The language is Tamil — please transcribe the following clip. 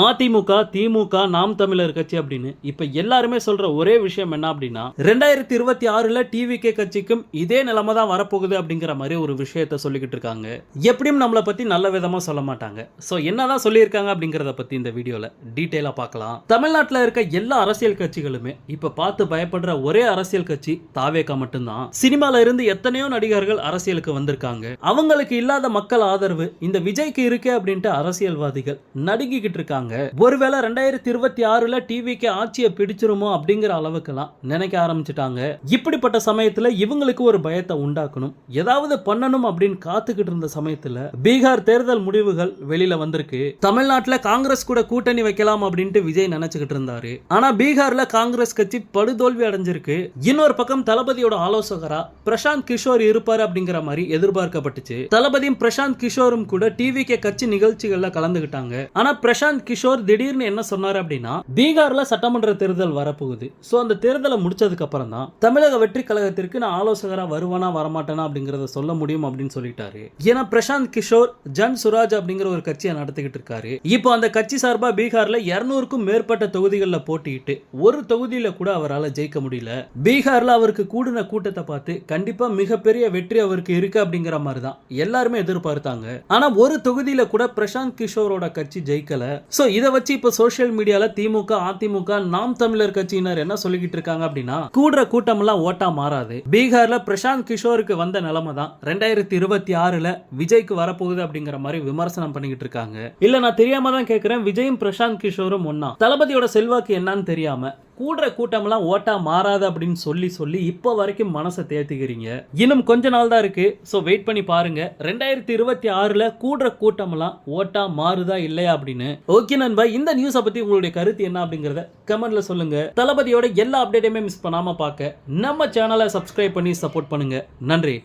அதிமுக திமுக நாம் தமிழர் கட்சி அப்படின்னு. இப்ப எல்லாருமே சொல்ற ஒரே விஷயம் என்ன அப்படின்னா ரெண்டாயிரத்தி இருபத்தி ஆறுல டிவிகே கட்சிக்கும் இதே நிலைமை தான் வரப்போகுது அப்படிங்கிற மாதிரி ஒரு விஷயத்த சொல்லிக்கிட்டு இருக்காங்க. எப்படியும் நம்மளை பத்தி நல்ல விதமா சொல்ல மாட்டாங்க. சோ என்னதான் சொல்லியிருக்காங்க அப்படிங்கறத பத்தி இந்த வீடியோல டீட்டெயிலா பார்க்கலாம். தமிழ்நாட்டில் இருக்க எல்லா அரசியல் கட்சிகளுமே இப்ப பார்த்து பயப்படுற ஒரே அரசியல் கட்சி தாவேகா மட்டும்தான். சினிமால இருந்து எத்தனையோ நடிகர்கள் அரசியலுக்கு வந்திருக்காங்க. அவங்களுக்கு இல்லாத மக்கள் ஆதரவு இந்த விஜய்க்கு இருக்கு அப்படின்ட்டு அரசியல்வாதிகள் நடுங்கிக்கிட்டு இருக்காங்க. ஒருவேளை ரெண்டாயிரத்தி இருபத்தி ஆறுல டிவிக்கு ஆட்சியை பிடிச்சிருமோ அப்படிங்கிற அளவுக்குலாம் நினைக்க ஆரம்பிச்சிட்டாங்க. இப்படிப்பட்ட சமயத்துல இவங்களுக்கு ஒரு பயத்தை உண்டாக்கணும். ஏதாவது பண்ணணும் அப்படின்னு காத்துக்கிட்டு இருந்த சமயத்துல பீகார் தேர்தல் முடிவுகள் வெளியில வந்திருக்கு. தமிழ்நாட்டுல காங்கிரஸ் கூட கூட்டணி வைக்கலாம் அப்படின்ட்டு விஜய் நினைச்சுக்கிட்டு இருந்தாரு. ஆனா பீகார்ல காங்கிரஸ் கட்சி படுதோல்வி அடைஞ்சிருக்கு. இன்னொரு பக்கம் தளபதியோட ஆலோசகரா பிரசாந்த் கிஷோர் இருப்பார் அப்படிங்கிற மாதிரி எதிர்பார்க்கப்பட்டுச்சு. தளபதியும் பிரசாந்த் கிஷோரும் கூட டிவிகே கட்சி நிகழ்ச்சிகள்ல கலந்துகிட்டாங்க ஆனா பிரசாந்த் கிஷோர் திடீர்னு என்ன சொன்னார் அப்படின்னா பீகார்ல சட்டமன்ற தேர்தல் வரப்போகுது. சோ அந்த தேர்தலை முடிச்சதுக்கு அப்புறம் தான் தமிழக வெற்றி கழகத்திற்கு நான் ஆலோசகரா வருவானா வரமாட்டேனா அப்படிங்கறத சொல்ல முடியும் அப்படின்னு சொல்லிட்டாரு. ஏன்னா பிரசாந்த் கிஷோர் ஜன் சுராஜ் அப்படிங்கிற ஒரு கட்சியை நடத்திக்கிட்டு இருக்காரு. இப்போ அந்த கட்சி சார்பா பீகார்ல இருநூறுக்கும் மேற்பட்ட தொகுதிகளில் போட்டியிட்டு ஒரு தொகுதியில கூட அவரால் ஜெயிக்க முடியல. பீகார்ல அவருக்கு கூடின கூட்டத்தை பார்த்து கண்டிப்பா மிகப்பெரிய வெற்றி அவருக்கு இருக்கு அப்படிங்கிற மாதிரி தான் எல்லாருமே எதிர்பார்த்தாங்க. ஆனா ஒரு தொகுதியில கூட பிரசாந்த் கிஷோரோட கட்சி ஜெயிக்கல. சோ இதை வச்சு இப்போ சோஷியல் மீடியால திமுக அதிமுக நாம் தமிழர் கட்சியினர் என்ன சொல்லிக்கிட்டு இருக்காங்க அப்படின்னா கூடுற கூட்டம் எல்லாம் ஓட்டா மாறாது. பீகார்ல பிரசாந்த் கிஷோருக்கு வந்த நிலைமை தான். ரெண்டாயிரத்தி இருபத்தி ஆறுல விஜய்க்கு வரப்போகுது அப்படிங்கிற மாதிரி விமர்சனம் பண்ணிக்கிட்டு இருக்காங்க. இல்ல நான் தெரியாம தான் கேட்கிறேன் விஜயும் பிரசாந்த் கிஷோரும் ஒன்னா தளபதியோட செல்வாக்கு என்னன்னு தெரியாம. கூடுற கூட்டம்லாம் ஓட்டா மாறாது அப்படின்னு சொல்லி சொல்லி இப்போ வரைக்கும் மனசை தேர்த்திக்கிறீங்க இன்னும் கொஞ்ச நாள் தான் இருக்கு. ஸோ வெயிட் பண்ணி பாருங்க. ரெண்டாயிரத்தி இருபத்தி ஆறுல கூடுற கூட்டம்லாம் ஓட்டா மாறுதா இல்லையா அப்படின்னு? ஓகே நண்பா. இந்த நியூஸை பத்தி உங்களுடைய கருத்து என்ன அப்படிங்கறத கமெண்ட்ல சொல்லுங்க. தளபதியோட எல்லா அப்டேட்டையுமே மிஸ் பண்ணாம பார்க்க நம்ம சேனலை சப்ஸ்கிரைப் பண்ணி சப்போர்ட் பண்ணுங்க. நன்றி.